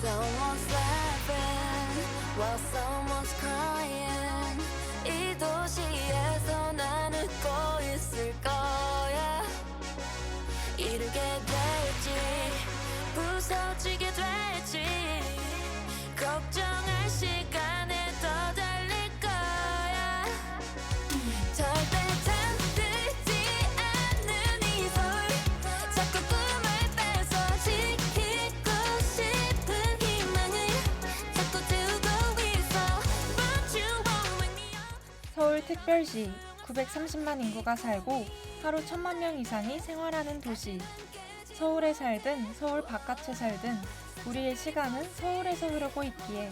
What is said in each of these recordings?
Someone's laughing while someone's crying. 특별시 930만 인구가 살고 하루 1000만 명 이상이 생활하는 도시. 서울에 살든 서울 바깥에 살든 우리의 시간은 서울에서 흐르고 있기에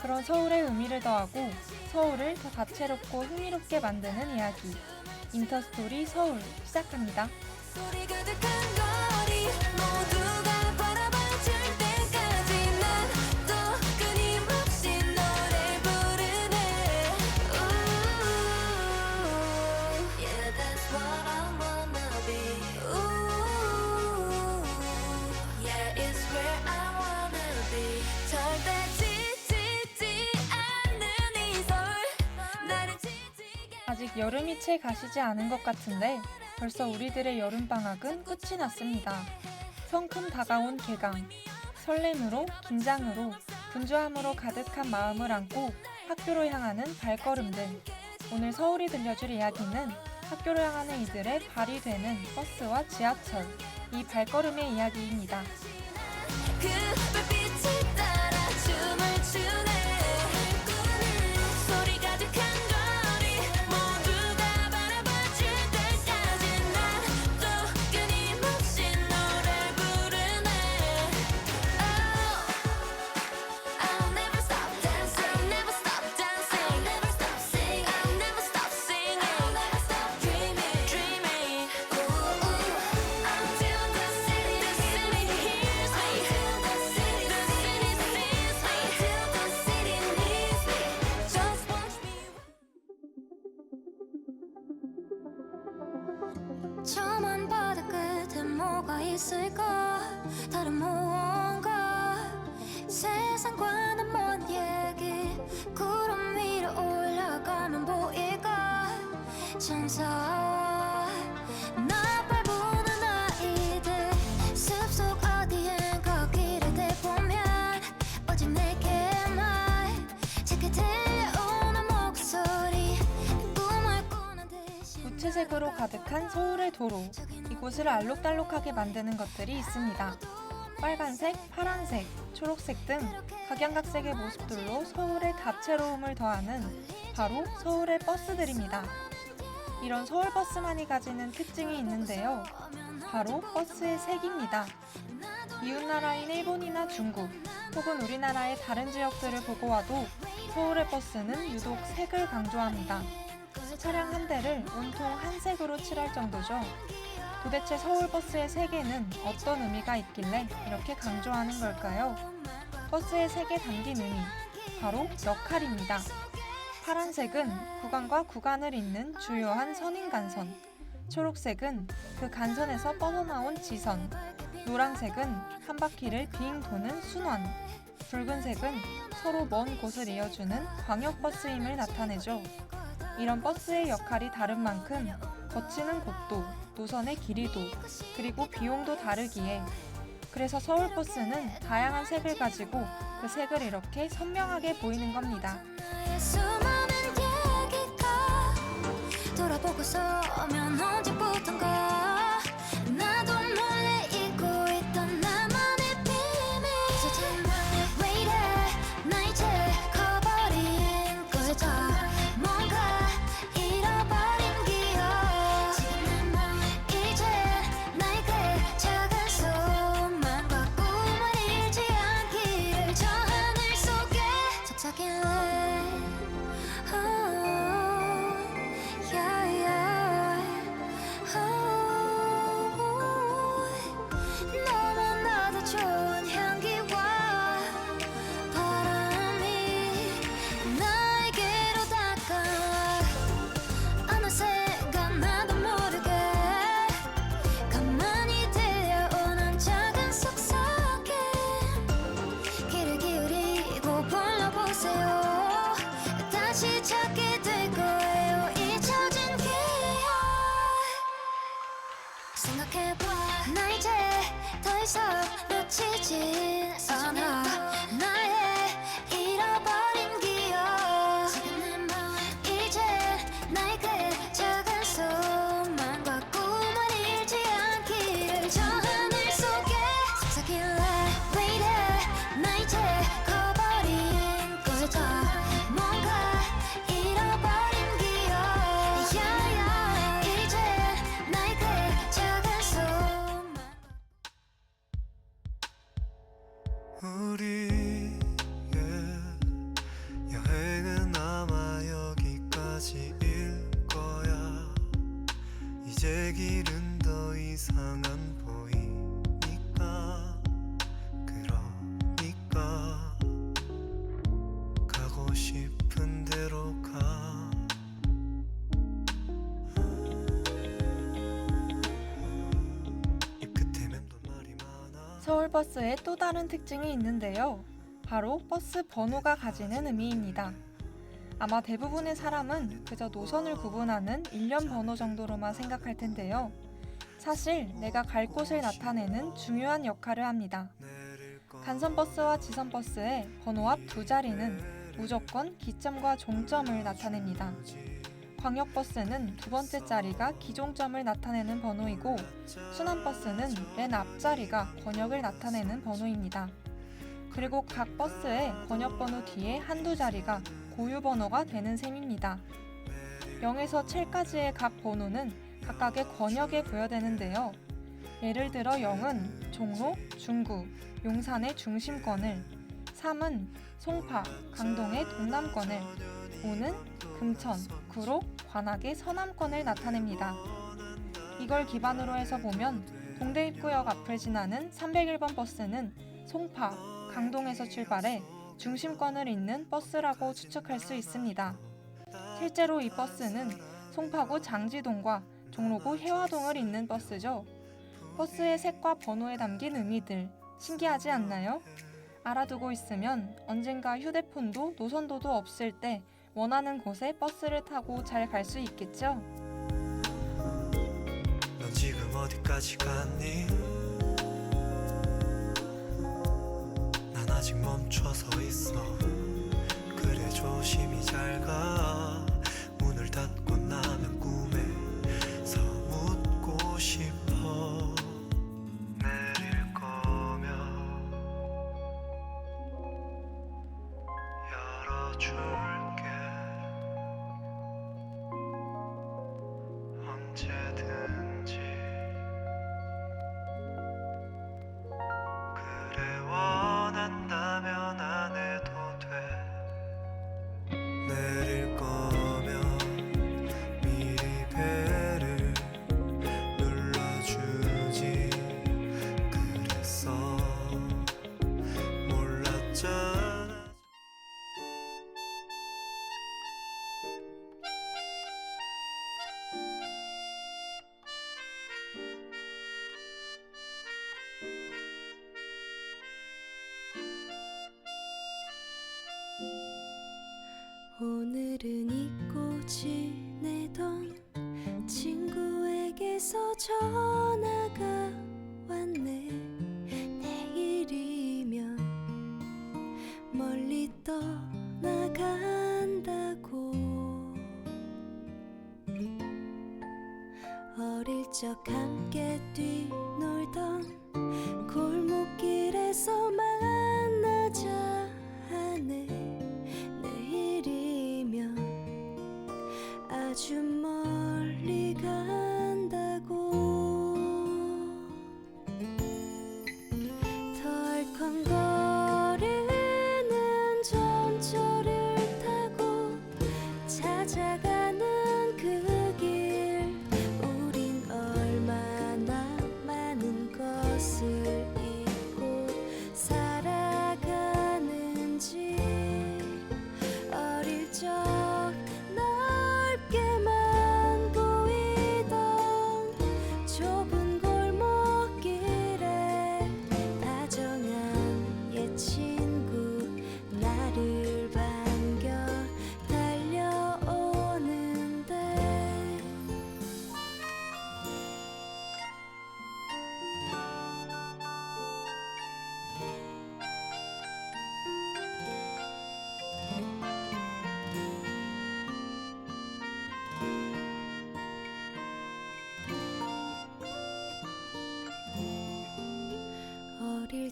그런 서울의 의미를 더하고 서울을 더 다채롭고 흥미롭게 만드는 이야기. 인터스토리 서울 시작합니다. 여름이 채 가시지 않은 것 같은데 벌써 우리들의 여름방학은 끝이 났습니다. 성큼 다가온 개강. 설렘으로, 긴장으로, 분주함으로 가득한 마음을 안고 학교로 향하는 발걸음들. 오늘 서울이 들려줄 이야기는 학교로 향하는 이들의 발이 되는 버스와 지하철. 이 발걸음의 이야기입니다. 무채색으로 가득한 서울의 도로. 이곳을 알록달록하게 만드는 것들이 있습니다. 빨간색, 파란색, 초록색 등 각양각색의 모습들로 서울의 다채로움을 더하는 바로 서울의 버스들입니다. 이런 서울 버스만이 가지는 특징이 있는데요. 바로 버스의 색입니다. 이웃나라인 일본이나 중국 혹은 우리나라의 다른 지역들을 보고 와도 서울의 버스는 유독 색을 강조합니다. 차량 한 대를 온통 한 색으로 칠할 정도죠. 도대체 서울버스의 색에는 어떤 의미가 있길래 이렇게 강조하는 걸까요? 버스의 색에 담긴 의미, 바로 역할입니다. 파란색은 구간과 구간을 잇는 주요한 선인간선, 초록색은 그 간선에서 뻗어나온 지선, 노란색은 한 바퀴를 빙 도는 순환, 붉은색은 서로 먼 곳을 이어주는 광역버스임을 나타내죠. 이런 버스의 역할이 다른 만큼 거치는 곳도, 노선의 길이도, 그리고 비용도 다르기에 그래서 서울버스는 다양한 색을 가지고 그 색을 이렇게 선명하게 보이는 겁니다. 서울버스의 또 다른 특징이 있는데요. 바로 버스 번호가 가지는 의미입니다. 아마 대부분의 사람은 그저 노선을 구분하는 일련 번호 정도로만 생각할 텐데요. 사실 내가 갈 곳을 나타내는 중요한 역할을 합니다. 간선버스와 지선버스의 번호 앞 두 자리는 무조건 기점과 종점을 나타냅니다. 광역버스는 두 번째 자리가 기종점을 나타내는 번호이고 순환버스는 맨 앞자리가 권역을 나타내는 번호입니다. 그리고 각 버스의 권역번호 뒤에 한두 자리가 고유번호가 되는 셈입니다. 0에서 7까지의 각 번호는 각각의 권역에 부여되는데요. 예를 들어 0은 종로, 중구, 용산의 중심권을, 3은 송파, 강동의 동남권을, 5는 금천, 구로, 관악의 서남권을 나타냅니다. 이걸 기반으로 해서 보면 동대 입구역 앞을 지나는 301번 버스는 송파, 강동에서 출발해 중심권을 잇는 버스라고 추측할 수 있습니다. 실제로 이 버스는 송파구 장지동과 종로구 해화동을 잇는 버스죠. 버스의 색과 번호에 담긴 의미들 신기하지 않나요? 알아두고 있으면 언젠가 휴대폰도 노선도도 없을 때 원하는 곳에 버스를 타고 잘 갈 수 있겠죠? 넌 지금 어디까지 갔니? 난 아직 멈춰서 있어 그래 조심히 잘 가 문을 닫고 친구에게서 전화가 왔네? 내일이면 멀리 떠나간다고. 어릴 적 함께 뛰놀던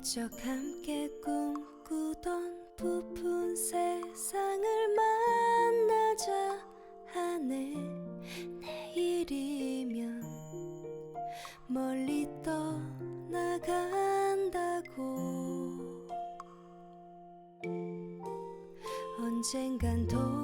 훌쩍 함께 꿈꾸던 부푼 세상을 만나자 하네. 내일이면 멀리 떠나간다고. 언젠간 돌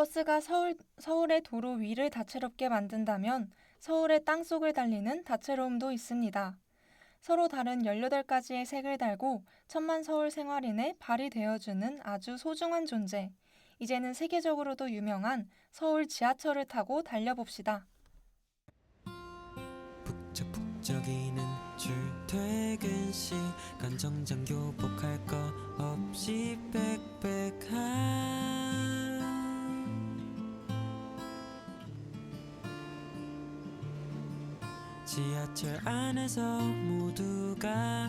버스가 서울, 서울의 도로 위를 다채롭게 만든다면 서울의 땅 속을 달리는 다채로움도 있습니다. 서로 다른 18가지의 색을 달고 천만 서울 생활인의 발이 되어주는 아주 소중한 존재. 이제는 세계적으로도 유명한 서울 지하철을 타고 달려봅시다. 북적북적이는 출퇴근 시 간 정장 교복할 거 없이 빽빽한 지하철 안에서 모두가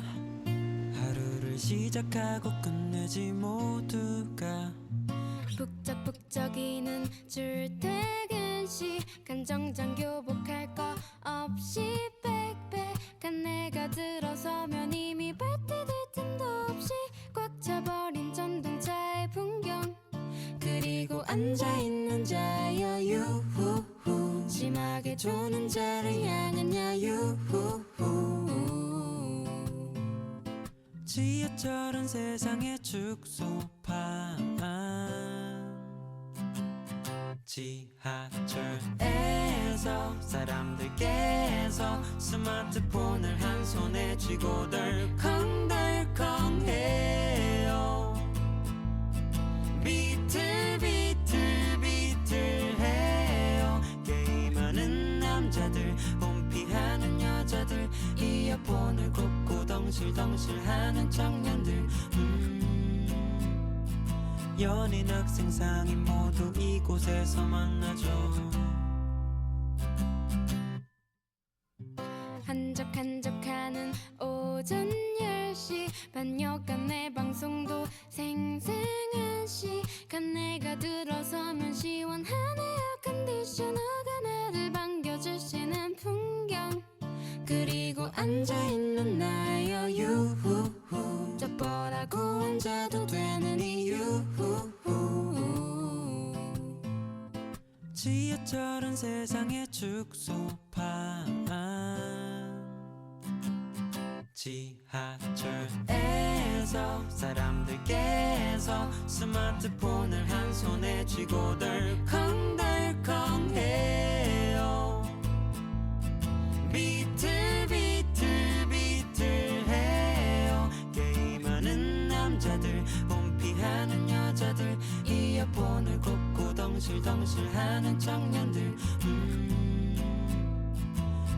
하루를 시작하고 끝내지 모두가 북적북적이는 출퇴근 시간 정장 교복할 거 없이 조는 자를 향한 야유후후. 지하철은 세상의 축소판. 지하철에서 사람들께서 스마트폰을 한 손에 쥐고 덜컹덜컹해 이어폰을 꽂고 덩실덩실 하는 청년들. 음, 연인 학생 상인 모두 이곳에서 만나죠 앉아도 되는 이유. 지하철은 세상의 축소판. 지하철에서 사람들께서 스마트폰을 한 손에 쥐고 덜컹덜컹해 덩실덩실하는 청년들. 음,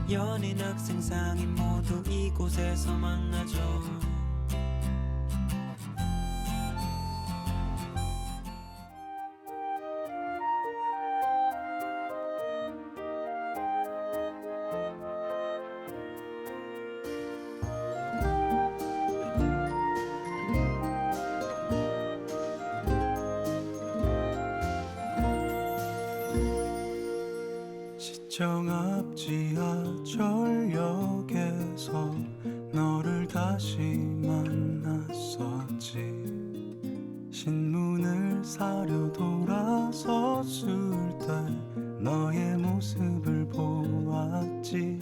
연인 학생 상인 모두 이곳에서 만나죠 앞 지하철역에서 너를 다시 만났었지. 신문을 사려 돌아섰을 때 너의 모습을 보았지.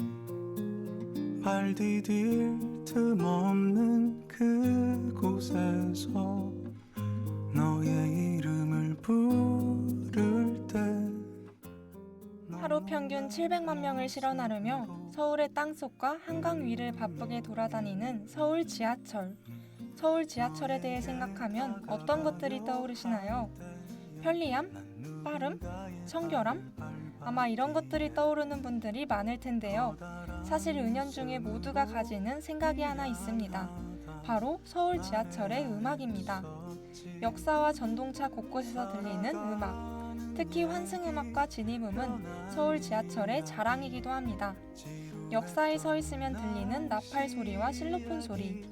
발 디딜 틈 없는 그곳에서 너의 이름을 부를 하루 평균 700만 명을 실어 나르며 서울의 땅속과 한강 위를 바쁘게 돌아다니는 서울 지하철. 서울 지하철에 대해 생각하면 어떤 것들이 떠오르시나요? 편리함? 빠름? 청결함? 아마 이런 것들이 떠오르는 분들이 많을 텐데요. 사실 은연중에 모두가 가지는 생각이 하나 있습니다. 바로 서울 지하철의 음악입니다. 역사와 전동차 곳곳에서 들리는 음악. 특히 환승음악과 진입음은 서울 지하철의 자랑이기도 합니다. 역사에 서 있으면 들리는 나팔 소리와 실로폰 소리,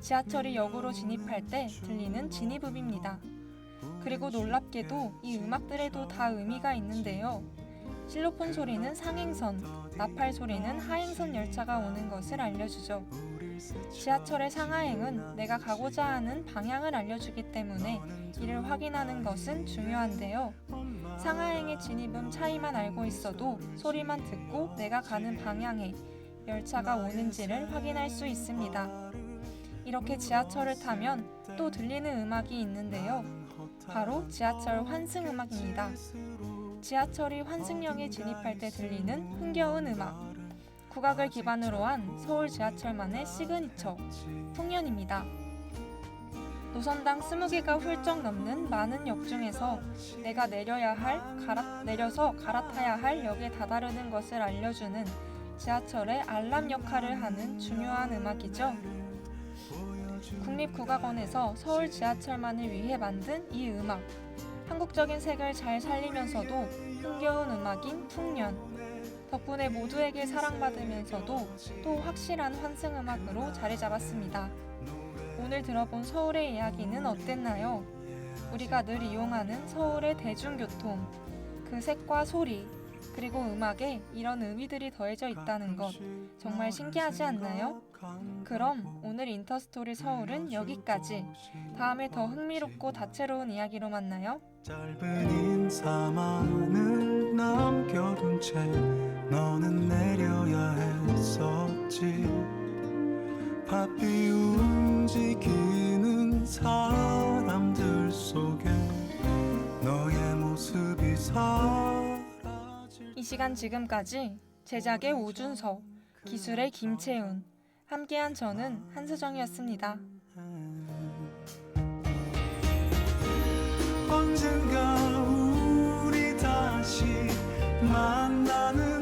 지하철이 역으로 진입할 때 들리는 진입음입니다. 그리고 놀랍게도 이 음악들에도 다 의미가 있는데요. 실로폰 소리는 상행선, 나팔 소리는 하행선 열차가 오는 것을 알려주죠. 지하철의 상하행은 내가 가고자 하는 방향을 알려주기 때문에 이를 확인하는 것은 중요한데요. 상하행의 진입음 차이만 알고 있어도 소리만 듣고 내가 가는 방향에 열차가 오는지를 확인할 수 있습니다. 이렇게 지하철을 타면 또 들리는 음악이 있는데요. 바로 지하철 환승 음악입니다. 지하철이 환승역에 진입할 때 들리는 흥겨운 음악. 국악을 기반으로 한 서울 지하철만의 시그니처 풍년입니다. 노선당 20개가 훌쩍 넘는 많은 역 중에서 내가 내려야 할, 갈아, 내려서 갈아타야 할 역에 다다르는 것을 알려주는 지하철의 알람 역할을 하는 중요한 음악이죠. 국립국악원에서 서울 지하철만을 위해 만든 이 음악. 한국적인 색을 잘 살리면서도 흥겨운 음악인 풍년. 덕분에 모두에게 사랑받으면서도 또 확실한 환승 음악으로 자리 잡았습니다. 오늘 들어본 서울의 이야기는 어땠나요? 우리가 늘 이용하는 서울의 대중교통, 그 색과 소리, 그리고 음악에 이런 의미들이 더해져 있다는 것 정말 신기하지 않나요? 그럼 오늘 인터스토리 서울은 여기까지. 다음에 더 흥미롭고 다채로운 이야기로 만나요. 짧은 인사만을 남겨둔 채 너는 내려야 했었지 바삐 움직이는 사람들 속에 너의 모습이 사라질 이 시간 지금까지 제작의 오준서, 기술의 김채훈, 함께한 저는 한수정이었습니다. 언젠가 우리 다시 만나는